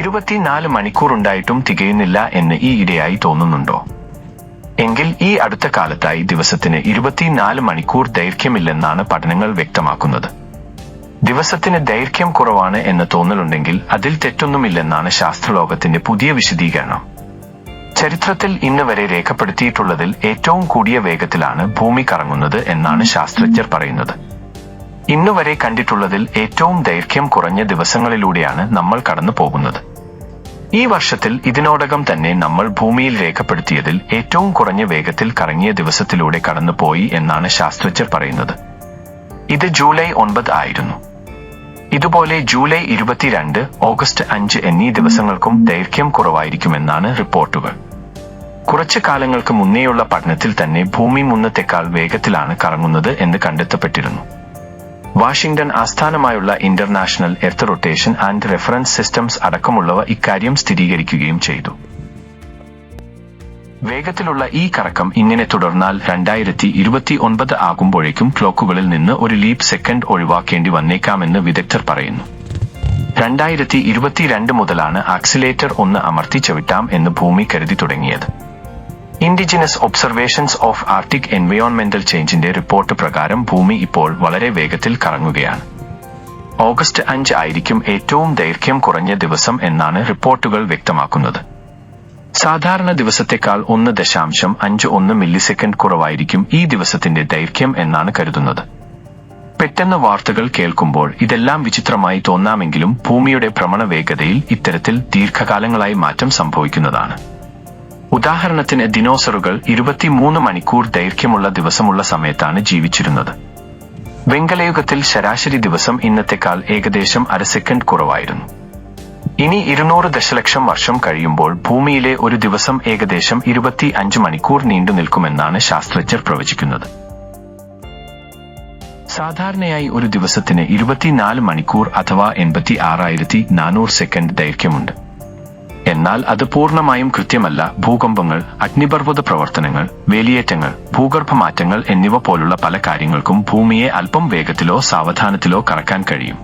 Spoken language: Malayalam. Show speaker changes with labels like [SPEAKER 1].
[SPEAKER 1] ഇരുപത്തിനാല് മണിക്കൂറുണ്ടായിട്ടും തികയുന്നില്ല എന്ന് ഈ ഇടയായി തോന്നുന്നുണ്ടോ? എങ്കിൽ ഈ അടുത്ത കാലത്തായി ദിവസത്തിന് ഇരുപത്തിനാല് മണിക്കൂർ ദൈർഘ്യമില്ലെന്നാണ് പഠനങ്ങൾ വ്യക്തമാക്കുന്നത്. ദിവസത്തിന് ദൈർഘ്യം കുറവാണ് എന്ന് തോന്നലുണ്ടെങ്കിൽ അതിൽ തെറ്റൊന്നുമില്ലെന്നാണ് ശാസ്ത്രലോകത്തിന്റെ പുതിയ വിശദീകരണം. ചരിത്രത്തിൽ ഇന്ന് വരെ രേഖപ്പെടുത്തിയിട്ടുള്ളതിൽ ഏറ്റവും കൂടിയ വേഗത്തിലാണ് ഭൂമി കറങ്ങുന്നത് എന്നാണ് ശാസ്ത്രജ്ഞർ പറയുന്നത്. ഇന്നുവരെ കണ്ടിട്ടുള്ളതിൽ ഏറ്റവും ദൈർഘ്യം കുറഞ്ഞ ദിവസങ്ങളിലൂടെയാണ് നമ്മൾ കടന്നു പോകുന്നത് ഈ വർഷത്തിൽ ഇതിനോടകം തന്നെ നമ്മൾ ഭൂമിയിൽ രേഖപ്പെടുത്തിയതിൽ ഏറ്റവും കുറഞ്ഞ വേഗത്തിൽ കറങ്ങിയ ദിവസത്തിലൂടെ കടന്നുപോയി എന്നാണ് ശാസ്ത്രജ്ഞർ പറയുന്നത്. ഇത് ജൂലൈ ഒൻപത് ആയിരുന്നു. ഇതുപോലെ ജൂലൈ ഇരുപത്തിരണ്ട് ഓഗസ്റ്റ് അഞ്ച് എന്നീ ദിവസങ്ങൾക്കും ദൈർഘ്യം കുറവായിരിക്കുമെന്നാണ് റിപ്പോർട്ടുകൾ. കുറച്ചു കാലങ്ങൾക്ക് മുന്നേയുള്ള പഠനത്തിൽ തന്നെ ഭൂമി മുന്നത്തെക്കാൾ വേഗത്തിലാണ് കറങ്ങുന്നത് എന്ന് കണ്ടെത്തപ്പെട്ടിരുന്നു. വാഷിംഗ്ടൺ ആസ്ഥാനമായുള്ള international earth rotation and reference systems അടക്കമുള്ളവ ഇക്കാര്യം സ്ഥിരീകരിക്കുകയും ചെയ്തു. വേഗത്തിലുള്ള ഈ കറക്കം ഇങ്ങനെ തുടർന്നാൽ രണ്ടായിരത്തി ഇരുപത്തി ഒൻപത് ആകുമ്പോഴേക്കും ക്ലോക്കുകളിൽ നിന്ന് ഒരു ലീപ് സെക്കൻഡ് ഒഴിവാക്കേണ്ടി വന്നേക്കാമെന്ന് വിദഗ്ധർ പറയുന്നു. രണ്ടായിരത്തി ഇരുപത്തിരണ്ട് മുതലാണ് ആക്സിലേറ്റർ ഒന്ന് അമർത്തി ചവിട്ടാം എന്ന് ഭൂമി കരുതി തുടങ്ങിയത്. ഇൻഡിജിനസ് ഒബ്സർവേഷൻസ് ഓഫ് ആർട്ടിക് എൻവയോൺമെന്റൽ ചേഞ്ചിന്റെ റിപ്പോർട്ട് പ്രകാരം ഭൂമി ഇപ്പോൾ വളരെ വേഗത്തിൽ കറങ്ങുകയാണ്. ഓഗസ്റ്റ് അഞ്ച് ആയിരിക്കും ഏറ്റവും ദൈർഘ്യം കുറഞ്ഞ ദിവസം എന്നാണ് റിപ്പോർട്ടുകൾ വ്യക്തമാക്കുന്നത്. സാധാരണ ദിവസത്തെക്കാൾ ഒന്ന് ദശാംശം അഞ്ച് ഒന്ന് മില്ലി സെക്കൻഡ് കുറവായിരിക്കും ഈ ദിവസത്തിന്റെ ദൈർഘ്യം എന്നാണ് കരുതുന്നത്. പെട്ടെന്ന് വാർത്തകൾ കേൾക്കുമ്പോൾ ഇതെല്ലാം വിചിത്രമായി തോന്നാമെങ്കിലും ഭൂമിയുടെ ഭ്രമണ വേഗതയിൽ ഇത്തരത്തിൽ ദീർഘകാലങ്ങളായി മാറ്റം സംഭവിക്കുന്നതാണ്. ഉദാഹരണത്തിന് ദിനോസറുകൾ ഇരുപത്തിമൂന്ന് മണിക്കൂർ ദൈർഘ്യമുള്ള ദിവസമുള്ള സമയത്താണ് ജീവിച്ചിരുന്നത്. വെങ്കലയുഗത്തിൽ ശരാശരി ദിവസം ഇന്നത്തെക്കാൾ ഏകദേശം അര സെക്കൻഡ് കുറവായിരുന്നു. ഇനി ഇരുന്നൂറ് ദശലക്ഷം വർഷം കഴിയുമ്പോൾ ഭൂമിയിലെ ഒരു ദിവസം ഏകദേശം ഇരുപത്തി അഞ്ച് മണിക്കൂർ നീണ്ടു നിൽക്കുമെന്നാണ് ശാസ്ത്രജ്ഞർ പ്രവചിക്കുന്നത്. സാധാരണയായി ഒരു ദിവസത്തിന് ഇരുപത്തിനാല് മണിക്കൂർ അഥവാ എൺപത്തി ആറായിരത്തി നാനൂറ് സെക്കൻഡ് ദൈർഘ്യമുണ്ട്. എന്നാൽ അത് പൂർണമായും കൃത്യമല്ല. ഭൂകമ്പങ്ങൾ അഗ്നിപർവത പ്രവർത്തനങ്ങൾ വേലിയേറ്റങ്ങൾ ഭൂഗർഭമാറ്റങ്ങൾ എന്നിവ പോലുള്ള പല കാര്യങ്ങൾക്കും ഭൂമിയെ അല്പം വേഗത്തിലോ സാവധാനത്തിലോ കറക്കാൻ കഴിയും.